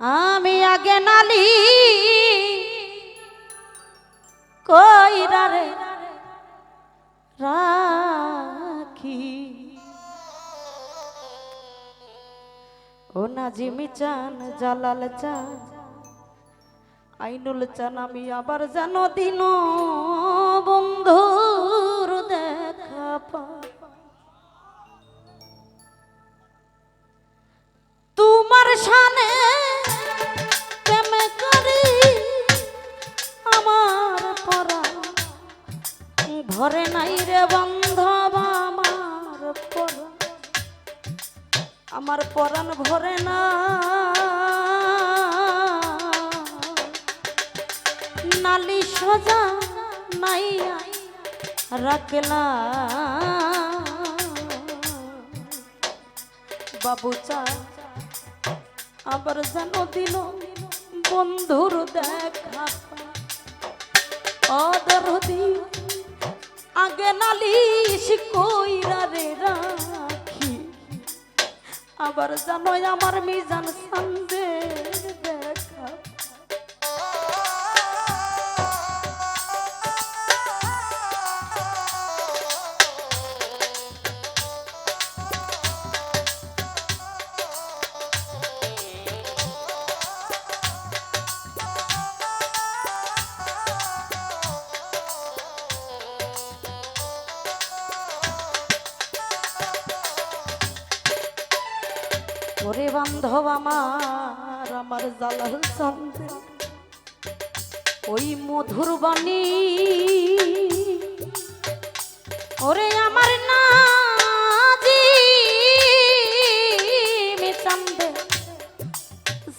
আমি আগে নালি কইরা রে রাখি। ও নাজিমি চান, জালাল চান, আইনুল চান, আমি আবার জানো দিন বন্ধুর বন্ধব আমার পরা। আমার পরাণ ভরে না। নালি সোজা নাই রাখলা বাবু চা, আবার যেন দিল বন্ধুর দেখা। অদরদি আগে নালিশ কইরা রে রাখি। আবার জানো আমার মিজান সন্দে ওরে বান্ধব আমার আমার জালাল চন্দ্র ওই মধুর বাণী, ওরে আমার না চান্দে,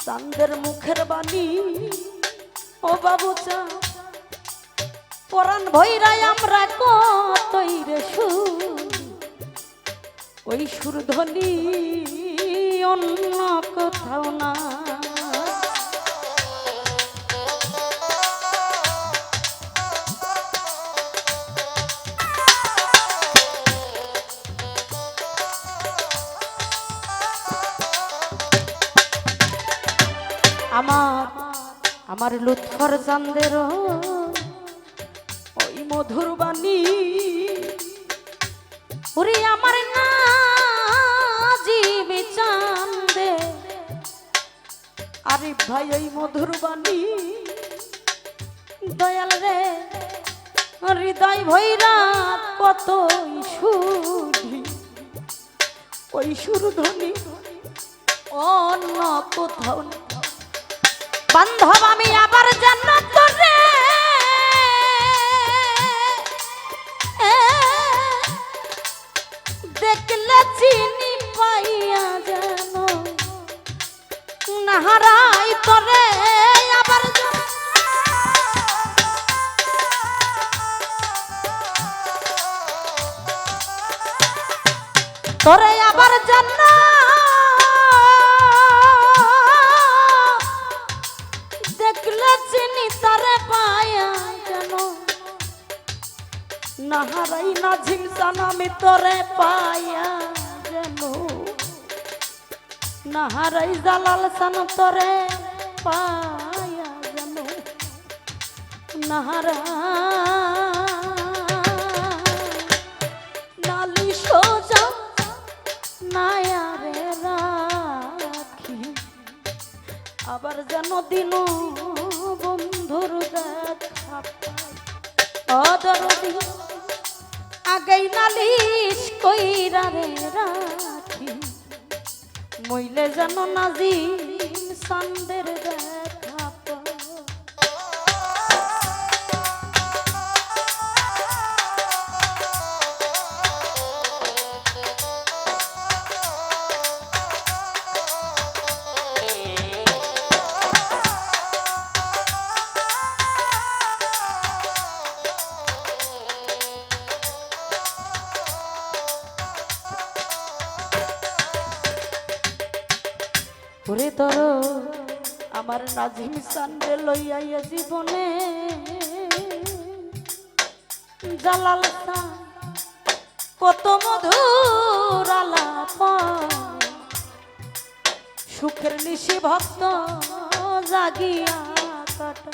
চান্দের মুখের বাণী। ও বাবু চা, পরাণ ভৈরাই আমরা কতই রে শুনি ওই সুরধ্বনি অন্য কোথাও না। আমার আমার লুৎফর চান্দের ওই মধুর বাণী। ওরে আমার না আরে ভাই ওই মধুর বাণী। দয়াল রে, হৃদয় ভৈরা কত সুধি। ওই সুরধ্বনি অন্য কোথাও বান্ধব আমি আবার জান্নাত রে তোরে আবার জান্না দেখলে চিনি তারে পায়া যেন নাহারাই না ঝিমসান আমি তোরে পায়া যেন নাহারাই জালাল সান তোরে পায়া যেন নাহারা নায়ারে রাখি। আবার যেন দিন বন্ধুর দেখা অদরদি আগেই নালিশ কইরা রে রাখি। মইলে যেন নাজিম সান্দের ওরে তর আমার নাজিম সান্ডে লইয়া জীবনে জালাল কত মধুর আলাপ। সুখের নিশি ভক্ত জাগিয়া কাটা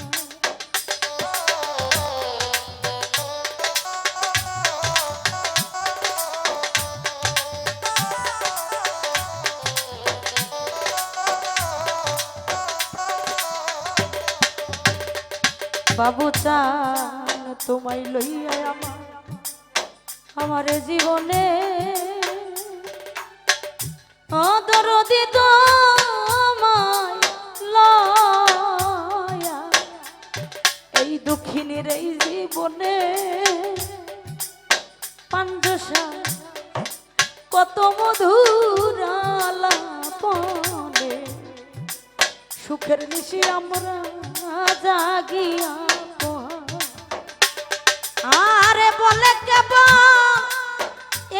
বাবু চান তোমায় লইয়া আমার আমার জীবনে। তোমায় লয়া। এই দুঃখিনীর এই জীবনে পাঞ্জসা কত মধুর আলাপনে। সুখের নিশি আমরা জাগিয়া। আরে বলে কেবল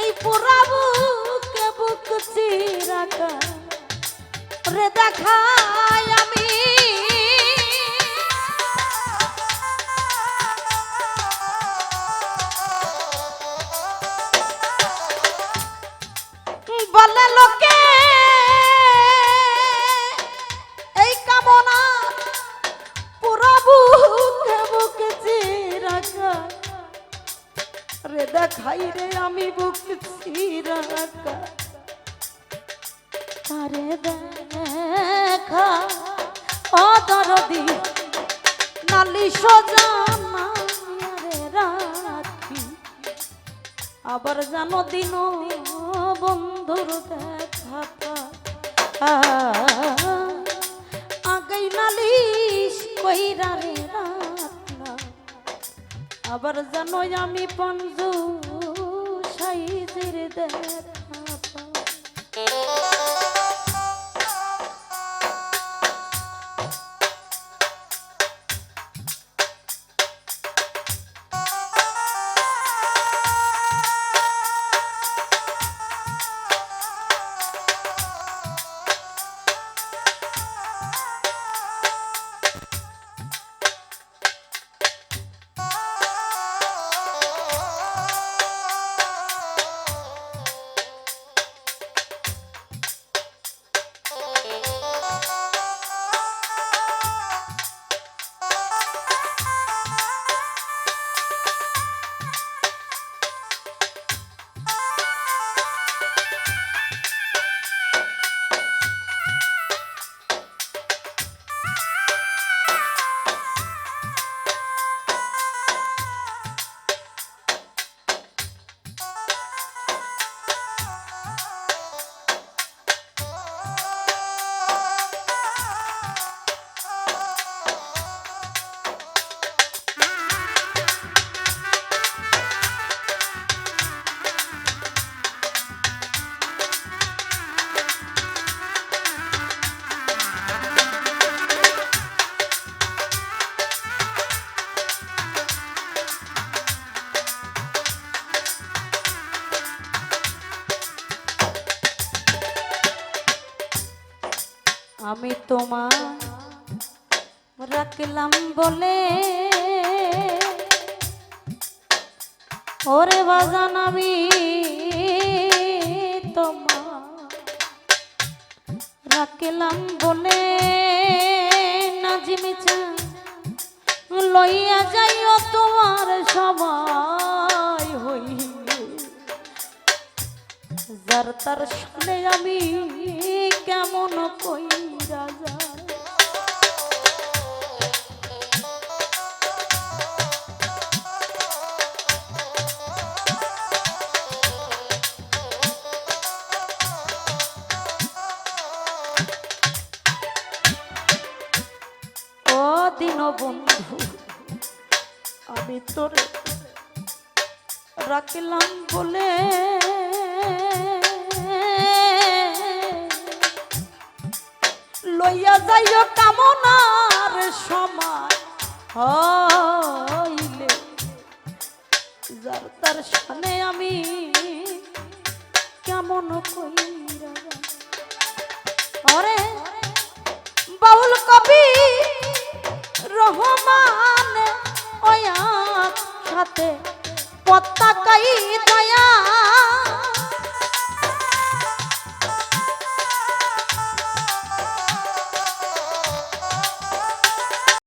এই পুরা বুকে বুক চিরাকা রে দেখাই আমি বলে লোকে দেখাই রে আমি বুক চিরাকা আরে দেখা অদরদি নালি সজানা রে রাখি আবার জানো দিন বন্ধুর দেখা আগেই নালিশ কইরা রে আবার জানো আমি পঞ্জু সাইজের দেখা আমি তোমার রাখলাম বলে। ওরে বাজান, আমি তোমার রাখলাম বলে। নাজিমি চা লইয়া যাইও তোমার সবাই হই যার তার শুনে আমি কেমন কই রাজা ও দিন বন্ধু আমি তোরে রাখলাম বলে যাইও কামনার সময় হইলে, যার তার সামনে আমি কেমন কইরা অরে বাউল কবি রহমান ওয়া সাথে পতাকাই দয়া